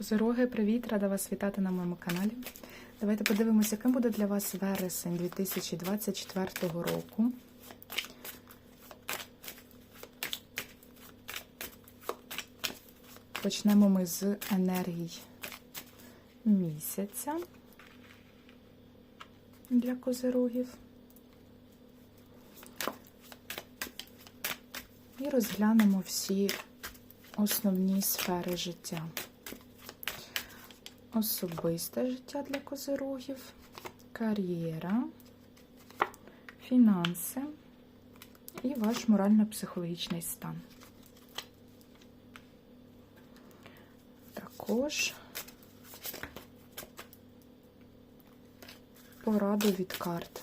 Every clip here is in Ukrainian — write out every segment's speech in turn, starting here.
Козироги, привіт! Рада вас вітати на моєму каналі. Давайте подивимося, яким буде для вас вересень 2024 року. Почнемо ми з енергій місяця для козирогів. І розглянемо всі основні сфери життя. Особисте життя для козирогів, кар'єра, фінанси і ваш морально-психологічний стан. Також пораду від карт.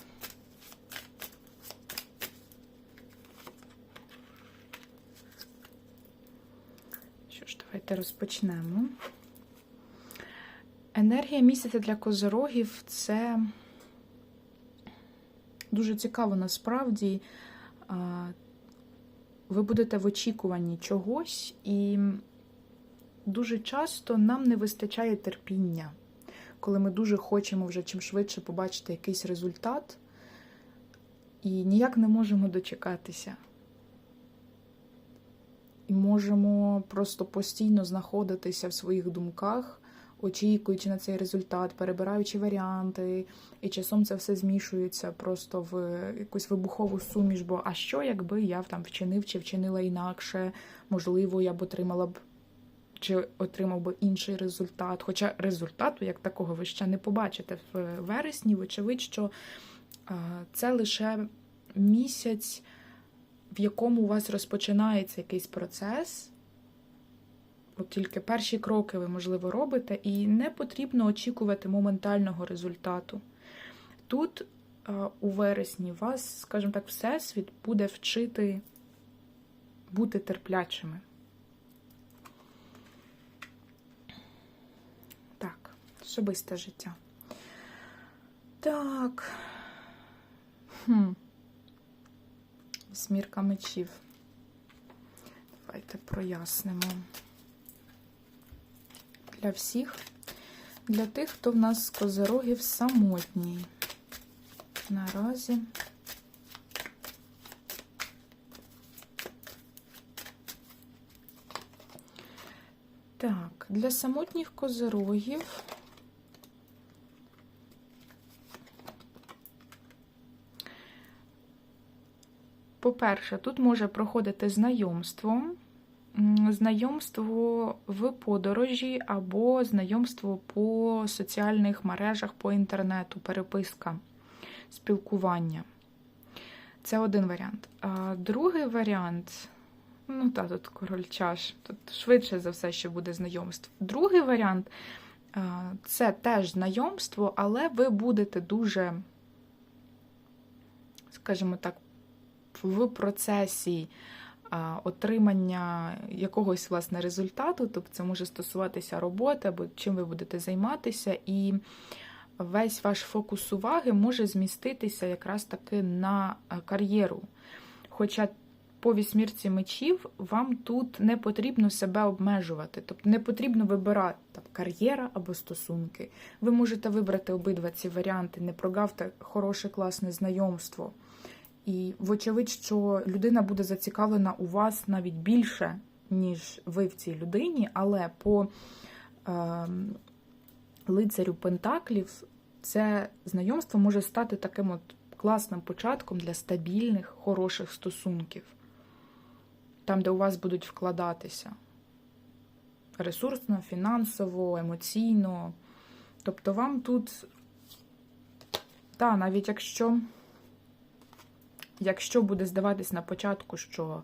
Що ж, давайте розпочнемо. Енергія місяця для козорогів це дуже цікаво насправді. Ви будете в очікуванні чогось, і дуже часто нам не вистачає терпіння, коли ми дуже хочемо вже чим швидше побачити якийсь результат і ніяк не можемо дочекатися. І можемо просто постійно знаходитися в своїх думках очікуючи на цей результат, перебираючи варіанти, і часом це все змішується просто в якусь вибухову суміш. Бо а що, якби я там вчинив чи вчинила інакше, можливо, я б отримала б чи отримав би інший результат. Хоча результату, як такого, ви ще не побачите в вересні, вочевидь, що це лише місяць, в якому у вас розпочинається якийсь процес. От тільки перші кроки ви, можливо, робите, і не потрібно очікувати моментального результату. Тут, у вересні, вас, скажімо так, Всесвіт буде вчити бути терплячими. Так, особисте життя. Так. Хм. Смірка мечів. Давайте прояснимо для всіх, для тих, хто в нас з козирогів самотній. Наразі. Так, для самотніх козирогів. По-перше, тут може проходити знайомство знайомство в подорожі або знайомство по соціальних мережах, по інтернету, переписка, спілкування. Це один варіант. А Другий варіант, ну та тут король чаш, тут швидше за все, що буде знайомство. Другий варіант це теж знайомство, але ви будете дуже, скажімо так, в процесі отримання якогось власне результату, тобто це може стосуватися роботи або чим ви будете займатися, і весь ваш фокус уваги може зміститися якраз таки на е, кар'єру. Хоча по вісьмірці мечів вам тут не потрібно себе обмежувати, тобто не потрібно вибирати там, кар'єра або стосунки. Ви можете вибрати обидва ці варіанти, не прогавте хороше класне знайомство. І, вочевидь, що людина буде зацікавлена у вас навіть більше, ніж ви в цій людині, але по е, лицарю Пентаклів це знайомство може стати таким от класним початком для стабільних, хороших стосунків, там, де у вас будуть вкладатися ресурсно, фінансово, емоційно. Тобто вам тут, та, навіть якщо. Якщо буде здаватись на початку, що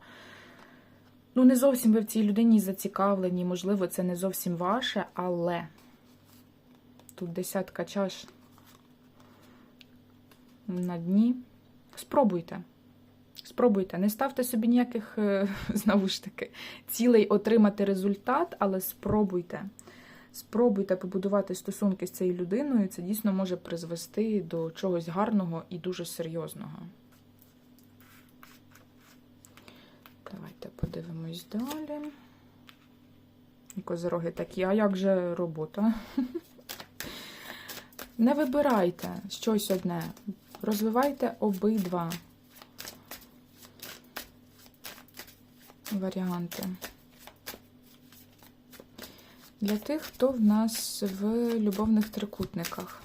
ну, не зовсім ви в цій людині зацікавлені, можливо, це не зовсім ваше, але тут десятка чаш на дні. Спробуйте. Спробуйте, не ставте собі ніяких, е, знову ж таки, цілей отримати результат, але спробуйте. Спробуйте побудувати стосунки з цією людиною, це дійсно може призвести до чогось гарного і дуже серйозного. Давайте подивимось далі. І Козироги такі, а як же робота? Не вибирайте щось одне. Розвивайте обидва варіанти. Для тих, хто в нас в любовних трикутниках.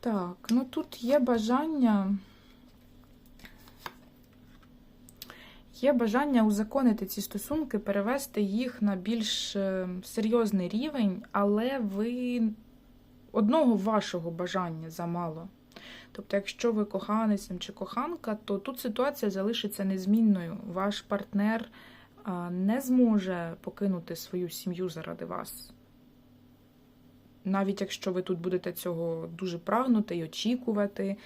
Так, ну тут є бажання. Є бажання узаконити ці стосунки, перевести їх на більш е, серйозний рівень, але ви одного вашого бажання замало. Тобто, якщо ви коханець чи коханка, то тут ситуація залишиться незмінною. Ваш партнер не зможе покинути свою сім'ю заради вас. Навіть якщо ви тут будете цього дуже прагнути і очікувати.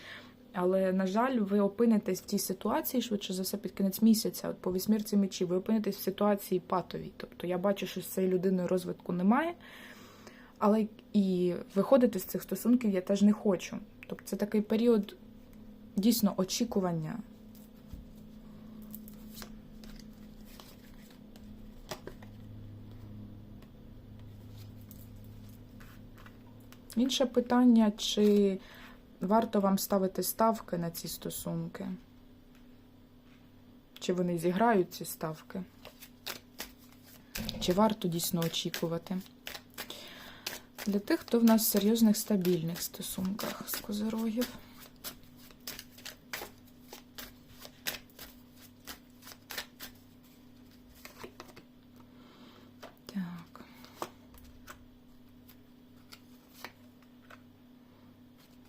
Але, на жаль, ви опинитесь в тій ситуації, швидше за все, під кінець місяця, от по вісьмірці мечі, ви опинитесь в ситуації патовій. Тобто я бачу, що з цією людиною розвитку немає, але і виходити з цих стосунків я теж не хочу. Тобто це такий період дійсно очікування. Інше питання, чи варто вам ставити ставки на ці стосунки? Чи вони зіграють ці ставки? Чи варто дійсно очікувати? Для тих, хто в нас в серйозних стабільних стосунках з козирогів. Так.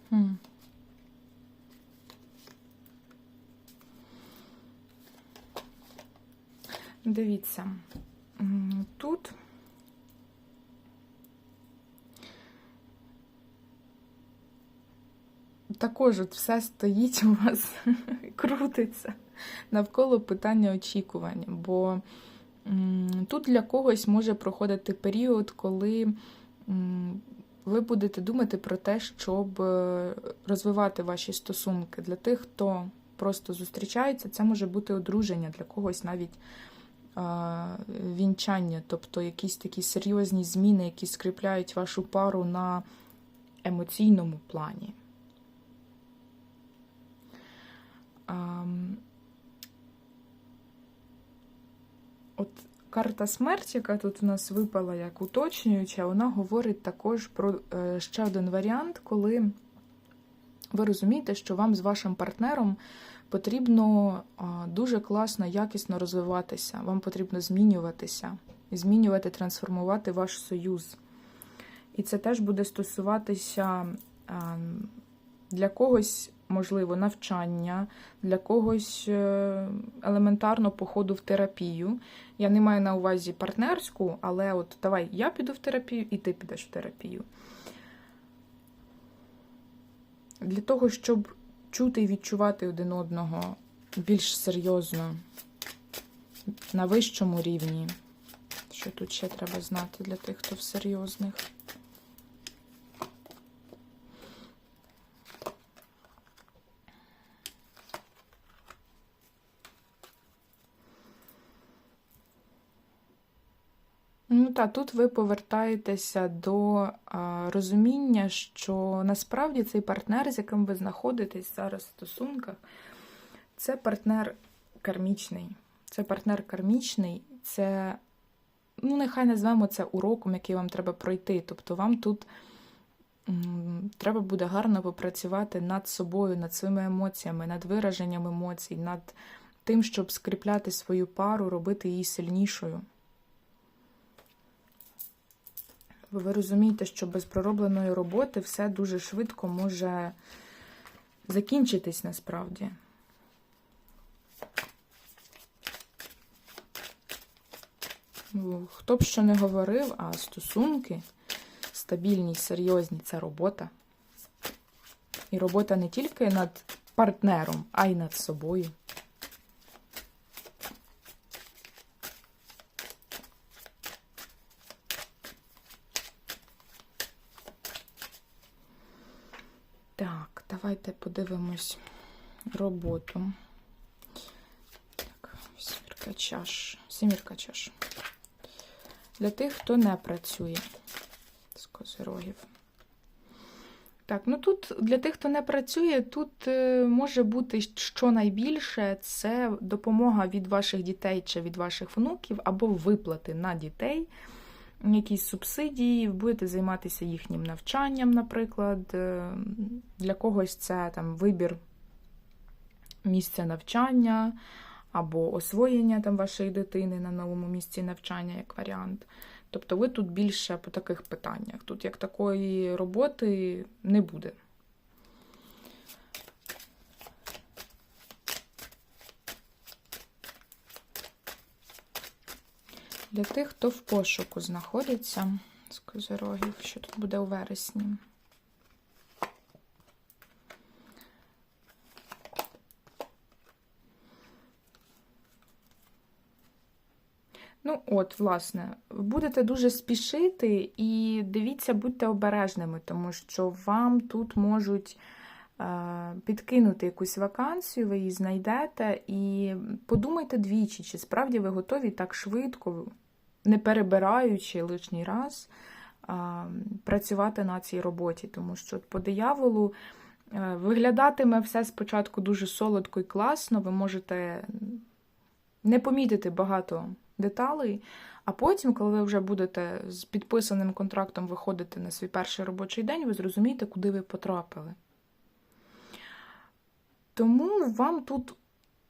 Хм. Дивіться, тут також от все стоїть у вас, крутиться навколо питання очікування. Бо тут для когось може проходити період, коли ви будете думати про те, щоб е, розвивати ваші стосунки. Для тих, хто просто зустрічається, це може бути одруження, для когось навіть вінчання, тобто якісь такі серйозні зміни, які скріпляють вашу пару на емоційному плані. От карта смерті, яка тут у нас випала як уточнююча, вона говорить також про е, ще один варіант, коли ви розумієте, що вам з вашим партнером потрібно дуже класно, якісно розвиватися, вам потрібно змінюватися, змінювати, трансформувати ваш союз. І це теж буде стосуватися для когось, можливо, навчання, для когось е, елементарно походу в терапію. Я не маю на увазі партнерську, але от давай я піду в терапію, і ти підеш в терапію. Для того, щоб чути і відчувати один одного більш серйозно, на вищому рівні. Що тут ще треба знати для тих, хто в серйозних. Ну так, тут ви повертаєтеся до а, розуміння, що насправді цей партнер, з яким ви знаходитесь зараз в стосунках, це партнер кармічний. Це партнер кармічний, це, ну, нехай назвемо це уроком, який вам треба пройти. Тобто вам тут м, треба буде гарно попрацювати над собою, над своїми емоціями, над вираженням емоцій, над тим, щоб скріпляти свою пару, робити її сильнішою. Бо ви розумієте, що без проробленої роботи все дуже швидко може закінчитись насправді. Ну, Хто б що не говорив, а стосунки стабільні, серйозні це робота. І робота не тільки над партнером, а й над собою. Так, давайте подивимось роботу. Так, Шістка чаш, сімірка чаш. Для тих, хто не працює з козирогів. Так, ну тут для тих, хто не працює, тут е, може бути щонайбільше це допомога від ваших дітей чи від ваших внуків, або виплати на дітей, якісь субсидії, будете займатися їхнім навчанням, наприклад. Е, Для когось це там вибір місця навчання або освоєння там вашої дитини на новому місці навчання як варіант. Тобто ви тут більше по таких питаннях. Тут як такої роботи не буде. Для тих, хто в пошуку знаходиться з козирогів, що тут буде у вересні. Ну, от, власне, будете дуже спішити і дивіться, будьте обережними, тому що вам тут можуть е, підкинути якусь вакансію, ви її знайдете, і подумайте двічі, чи справді ви готові так швидко, не перебираючи лишній раз, працювати на цій роботі, тому що по дияволу. е, Виглядатиме все спочатку дуже солодко і класно, ви можете не помітити багато деталей, а потім, коли ви вже будете з підписаним контрактом виходити на свій перший робочий день, ви зрозумієте, куди ви потрапили. Тому вам тут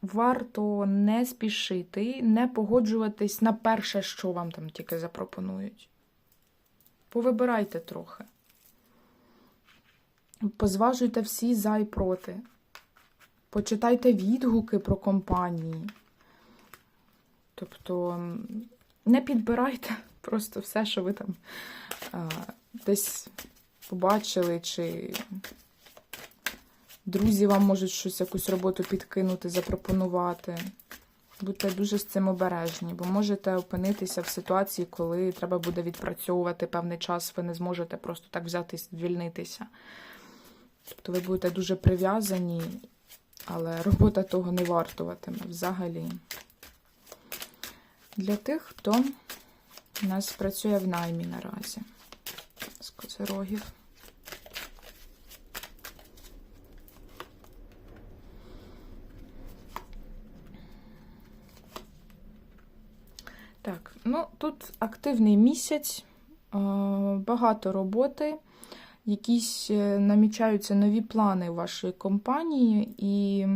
варто не спішити, не погоджуватись на перше, що вам там тільки запропонують. Повибирайте трохи. Позважуйте всі за і проти. Почитайте відгуки про компанії. Тобто не підбирайте просто все, що ви там а, десь побачили, чи друзі вам можуть щось, якусь роботу підкинути, запропонувати. Будьте дуже з цим обережні, бо можете опинитися в ситуації, коли треба буде відпрацьовувати певний час, ви не зможете просто так взяти і звільнитися. Тобто ви будете дуже прив'язані, але робота того не вартуватиме взагалі. Для тих, хто у нас працює в наймі наразі з козирогів. Так, ну тут активний місяць, багато роботи, якісь е, намічаються нові плани вашої компанії, і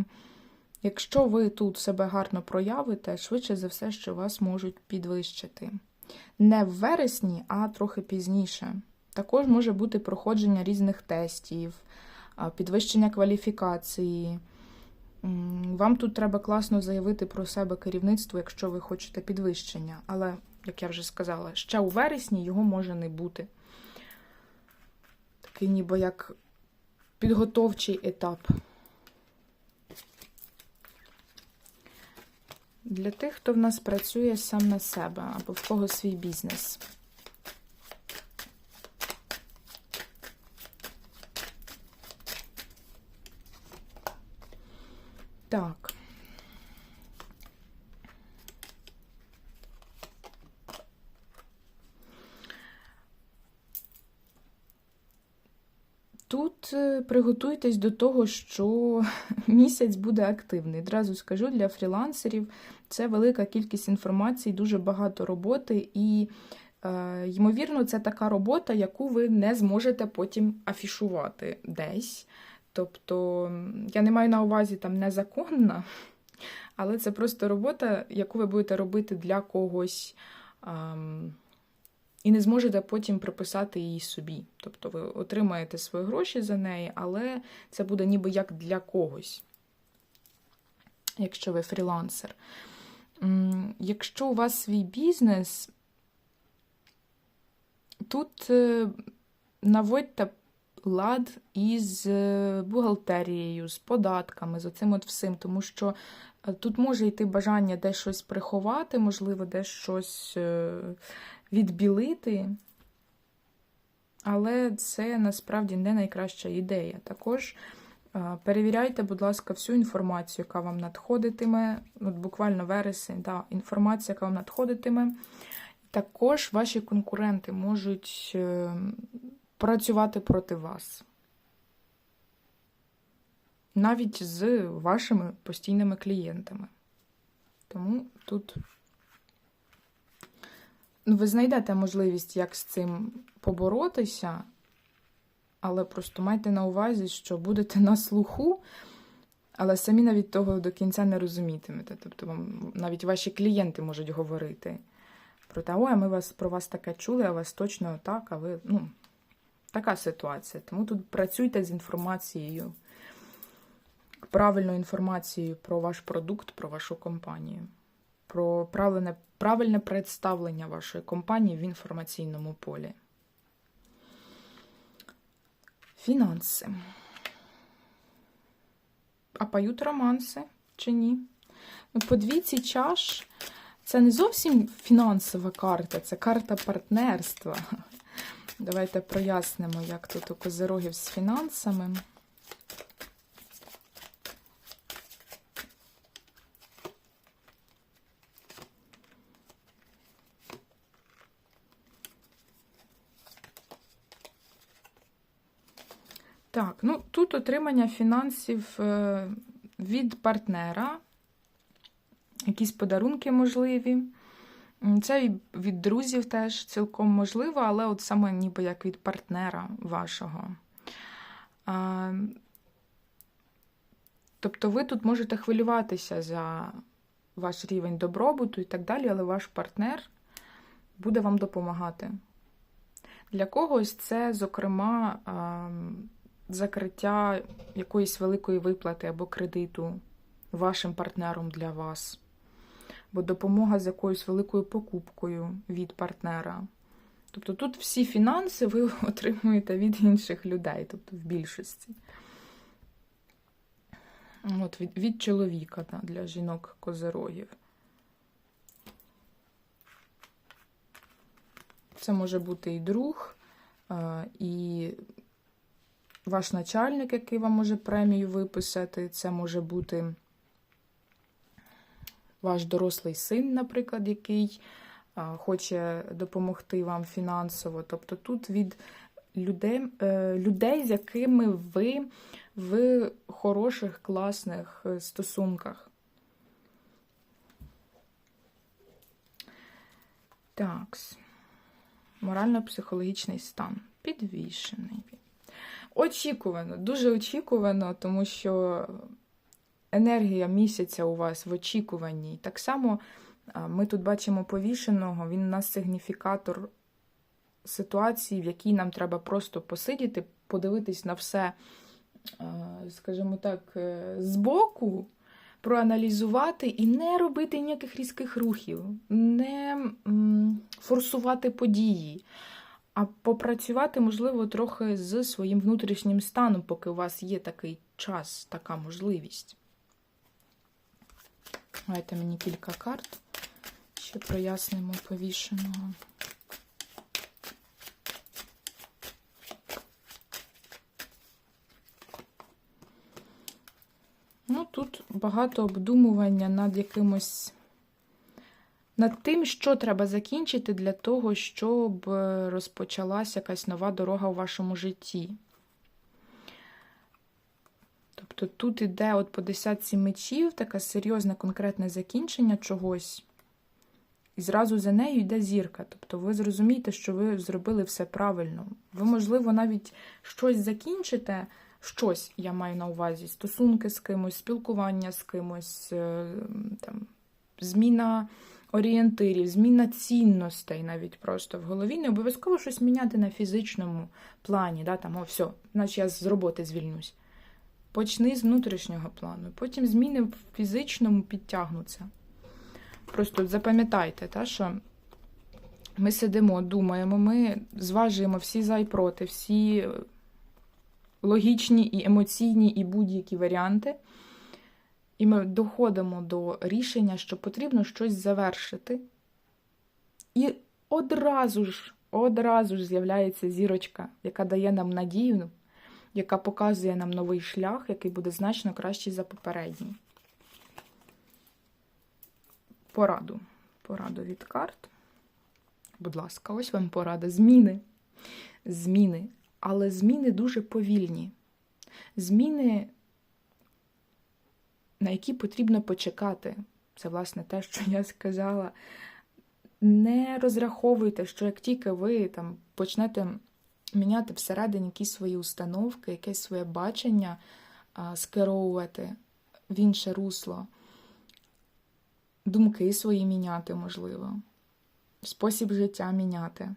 якщо ви тут себе гарно проявите, швидше за все, що вас можуть підвищити. Не в вересні, а трохи пізніше. Також може бути проходження різних тестів, підвищення кваліфікації. Вам тут треба класно заявити про себе керівництво, якщо ви хочете підвищення. Але, як я вже сказала, ще у вересні його може не бути. Такий ніби як підготовчий етап. Для тих, хто в нас працює сам на себе або в кого свій бізнес. Так. Тут е, приготуйтесь до того, що місяць буде активний. Одразу скажу, для фрілансерів це велика кількість інформації, дуже багато роботи, і, е, ймовірно, це така робота, яку ви не зможете потім афішувати десь. Тобто, я не маю на увазі там незаконна, але це просто робота, яку ви будете робити для когось. Ем, і не зможете потім приписати її собі. Тобто ви отримаєте свої гроші за неї, але це буде ніби як для когось, якщо ви фрілансер. Якщо у вас свій бізнес, тут е, наводьте лад із е, бухгалтерією, з податками, з оцим от всім, тому що е, тут може йти бажання десь щось приховати, можливо, десь щось відбілити, але це насправді не найкраща ідея. Також Е, Перевіряйте, будь ласка, всю інформацію, яка вам надходитиме. От буквально вересень, да, інформація, яка вам надходитиме. Також ваші конкуренти можуть е, працювати проти вас. Навіть з вашими постійними клієнтами. Тому тут ну, ви знайдете можливість, як з цим поборотися, але просто майте на увазі, що будете на слуху, але самі навіть того до кінця не розумітимете. Тобто вам навіть ваші клієнти можуть говорити про те, ой, ми вас про вас таке чули, а вас точно так, а ви. ну, Така ситуація. Тому тут працюйте з інформацією, правильною інформацією про ваш продукт, про вашу компанію, про правильне, правильне представлення вашої компанії в інформаційному полі. Фінанси. А поють романси чи ні? Ну, по двійці чаш це не зовсім фінансова карта, це карта партнерства. Давайте прояснимо, як тут у козирогів з фінансами. Так, ну тут отримання фінансів е, від партнера, якісь подарунки можливі. Це і від друзів теж цілком можливо, але от саме ніби як від партнера вашого. Тобто ви тут можете хвилюватися за ваш рівень добробуту і так далі, але ваш партнер буде вам допомагати. Для когось це, зокрема, закриття якоїсь великої виплати або кредиту вашим партнером для вас, бо допомога з якоюсь великою покупкою від партнера. Тобто тут всі фінанси ви отримуєте від інших людей, тобто в більшості. От, Від від чоловіка да, для жінок козерогів. Це може бути і друг, і ваш начальник, який вам може премію виписати, це може бути ваш дорослий син, наприклад, який хоче допомогти вам фінансово. Тобто тут від людей, е, людей, з якими ви в хороших, класних е, стосунках. Так, морально-психологічний стан. Підвішений. Очікувано, дуже очікувано, тому що енергія місяця у вас в очікуванні. Так само ми тут бачимо повішеного, він у нас сигніфікатор ситуації, в якій нам треба просто посидіти, подивитись на все, скажімо так, е, збоку, проаналізувати і не робити ніяких різких рухів, не форсувати події а попрацювати, можливо, трохи з своїм внутрішнім станом, поки у вас є такий час, така можливість. Давайте мені кілька карт, ще прояснимо повішеного. Ну, тут багато обдумування над якимось над тим, що треба закінчити для того, щоб е, розпочалася якась нова дорога у вашому житті. Тобто тут іде от по десятці мечів таке серйозне конкретне закінчення чогось. І зразу за нею йде зірка. Тобто ви зрозумієте, що ви зробили все правильно. Ви, можливо, навіть щось закінчите, щось я маю на увазі: стосунки з кимось, спілкування з кимось, е, там, зміна орієнтирів, зміна цінностей навіть просто в голові. Не обов'язково щось міняти на фізичному плані. Да, там, о, все, значить я з роботи звільнюсь. Почни з внутрішнього плану. Потім зміни в фізичному підтягнуться. Просто запам'ятайте, та, що ми сидимо, думаємо, ми зважуємо всі за і проти, всі логічні і емоційні, і будь-які варіанти. І ми доходимо до рішення, що потрібно щось завершити. І одразу ж, одразу ж з'являється зірочка, яка дає нам надію, яка показує нам новий шлях, який буде значно кращий за попередній. Пораду. Пораду від карт. Будь ласка, ось вам порада. Зміни. Зміни. Але зміни дуже повільні. Зміни, на які потрібно почекати. Це, власне, те, що я сказала. Не розраховуйте, що як тільки ви там почнете міняти всередині якісь свої установки, якесь своє бачення, скеровувати в інше русло, думки свої міняти, можливо, спосіб життя міняти.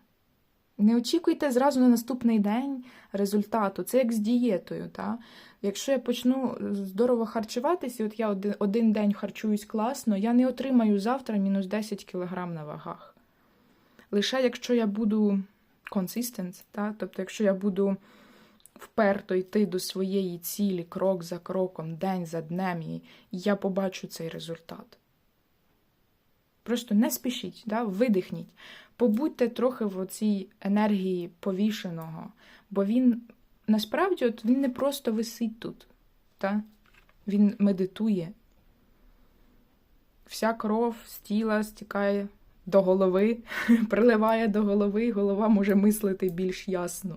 Не очікуйте зразу на наступний день результату. Це як з дієтою. Та? Якщо я почну здорово харчуватися, от я один, один день харчуюсь класно, я не отримаю завтра мінус 10 кг на вагах. Лише якщо я буду consistent, тобто, якщо я буду вперто йти до своєї цілі крок за кроком, день за днем, і я побачу цей результат. Просто не спішіть, да? видихніть. Побудьте трохи в цій енергії повішеного, бо він насправді от він не просто висить тут, та? він медитує. Вся кров з тіла стікає до голови, приливає до голови, і голова може мислити більш ясно.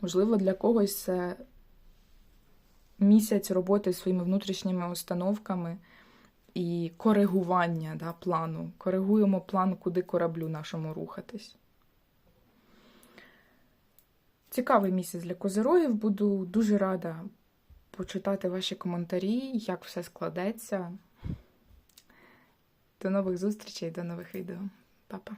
Можливо, для когось це місяць роботи зі своїми внутрішніми установками і коригування да, плану. Коригуємо план, куди кораблю нашому рухатись. Цікавий місяць для козирогів. Буду дуже рада почитати ваші коментарі, як все складеться. До нових зустрічей, до нових відео. Па-па.